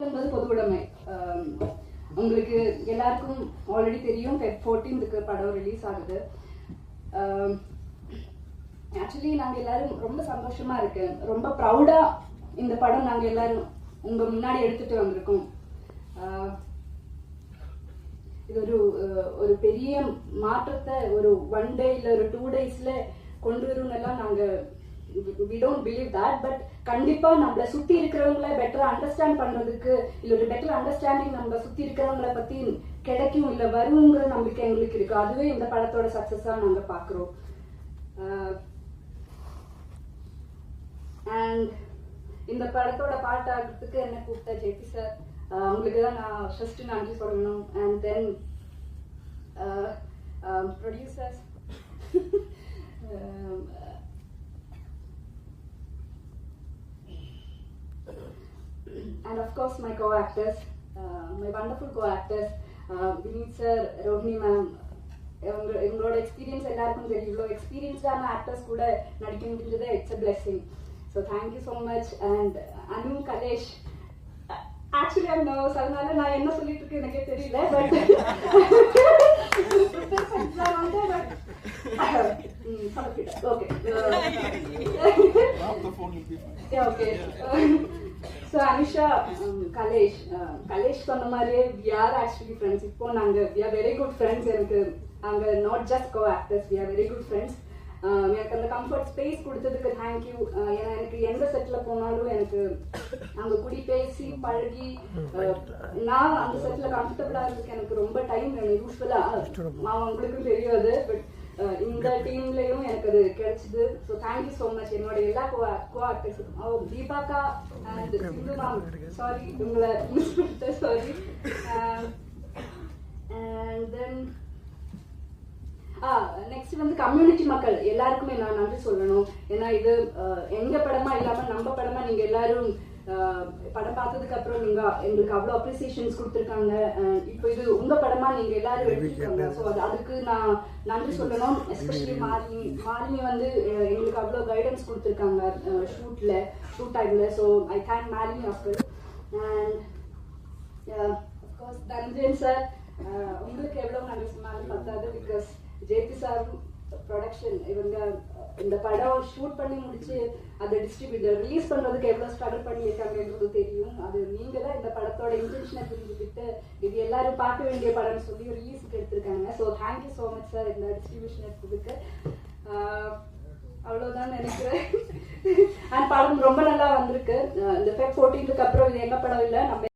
என்பது பொதுவுடைமை. உங்களுக்கு எல்லாருக்கும் ஆல்ரெடி தெரியும் ஃபெப் ஃபோர்டீன்த்துக்கு படம் ரிலீஸ் ஆகுது. ஆக்சுவலி நாங்கள் எல்லாரும் ரொம்ப சந்தோஷமா இருக்கு. ரொம்ப ப்ரௌடா இந்த படம் நாங்கள் எல்லாரும் உங்க முன்னாடி எடுத்துட்டு வந்திருக்கோம். ஆஹ், இது ஒரு ஒரு பெரிய மாற்றத்தை ஒரு ஒன் டே இல்லை ஒரு டூ டேஸ்ல கொண்டு வரும்னு எல்லாம் நாங்கள் we don't believe that but கண்டிப்பா நம்மள சுத்தி இருக்கிறவங்கள பெட்டரா அண்டர்ஸ்டாண்ட் பண்றதுக்கு இல்ல ஒரு பெட்டர் அண்டர்ஸ்டாண்டிங் நம்ம சுத்தி இருக்கிறவங்கள பத்தி கிடைக்கும் இல்ல வருங்கிற நம்பிக்கை எங்களுக்கு இருக்கு. அதுவே இந்த படத்தோட சக்சஸா நாங்க பாக்குறோம் அண்ட் uh, இந்த படத்தோட பாட்டு ஆகிறதுக்கு என்ன கூப்பிட்ட ஜெபி சார் uh, உங்களுக்கு தான் நான் ஃபர்ஸ்ட் நன்றி சொல்லணும். And then and of course my co-actors, uh, my wonderful co-actors, uh, Vineet sir, Rohini ma'am, இவங்க இவங்களோட எக்ஸ்பீரியன்ஸ் எல்லாருக்கும் தெரியும் இவ்வளோ எக்ஸ்பீரியன்ஸ்டான ஆக்டர்ஸ் கூட நடிக்க முடிஞ்சது it's a blessing so thank you so much and Anu Kalesh actually I nervous அதனால நான் என்ன சொல்லிட்டு இருக்கேன் எனக்கே தெரியல but okay Drop so Anisha Kalesh Kalesh சொன்ன மாதிரியே வி ஆர் ஆக்சுவலி ஃப்ரெண்ட்ஸ் இப்போ நாங்கள் we are very good friends எனக்கு நாங்கள் not just co actors we are very good friends எனக்கு அந்த கம்ஃபர்ட் ஸ்பேஸ் கொடுத்ததுக்கு தேங்க்யூ ஏன்னா எனக்கு எந்த செட்டில் போனாலும் எனக்கு அங்கே குடி பேசி பழகி அஹ், நான் அந்த செட்டில் கம்ஃபர்டபுளாக இருந்ததுக்கு எனக்கு ரொம்ப டைம் வேணும். யூஸ்வலாக உங்களுக்கும் தெரியாது பட் இந்த டீம்லயும் எனக்கு அது கிடைச்சது. ஸோ தேங்க்யூ ஸோ மச் என்னோட எல்லா கோ கோ ஓ தீபாக்கா அண்ட் சிந்து மேம். சாரி உங்களை மிஸ் பண்ணிட்டேன் sorry and then ah next வந்து கம்யூனிட்டி மக்கள். எல்லாருக்குமே நான் நன்றி சொல்லணும். ஏன்னா இது எங்க படமா இல்லாம நம்ம படமா நீங்க எல்லாரும் படம் பார்த்ததுக்கு அப்புறம் நீங்க எங்களுக்கு அவ்வளவு அப்ரிசியேஷன்ஸ் கொடுத்துருக்காங்க. இப்போ இது உங்க படமா நீங்க எல்லாரும் எடுத்துருக்காங்க. ஸோ அது அதுக்கு நான் நன்றி சொல்லணும். எஸ்பெஷலி மாலினி மாலினி வந்து எங்களுக்கு அவ்வளோ கைடன்ஸ் கொடுத்துருக்காங்க ஷூட்ல ஷூட் டைம்ல so I thank Malini after and of course Dhananjayan sir உங்களுக்கு எவ்வளவு நன்றி சொன்னாலும் பத்தாது பிகாஸ் ஜேபி சார் ப்ரொடக்ஷன் இவங்க இந்த படம் ஷூட் பண்ணி முடிச்சு அதை டிஸ்ட்ரிபியூட்டர் ரிலீஸ் பண்றதுக்கு எவ்வளவு ஸ்ட்ரகிள் பண்ணியிருக்காங்கன்றது தெரியும். அது நீங்க தான் இந்த படத்தோட இன்டென்ஷனை புரிஞ்சுக்கிட்டு இது எல்லாரும் பார்க்க வேண்டிய படம்னு சொல்லி ரிலீஸுக்கு எடுத்திருக்காங்க. So thank you so much sir இந்த டிஸ்ட்ரிபியூஷன் எடுத்ததுக்கு. அவ்வளோதான் நினைக்கிறேன். அண்ட் படம் ரொம்ப நல்லா வந்திருக்கு. இந்த ஃபெப் ஃபோர்டீனுக்கு அப்புறம் இது என்ன படம் இல்லை? நம்ம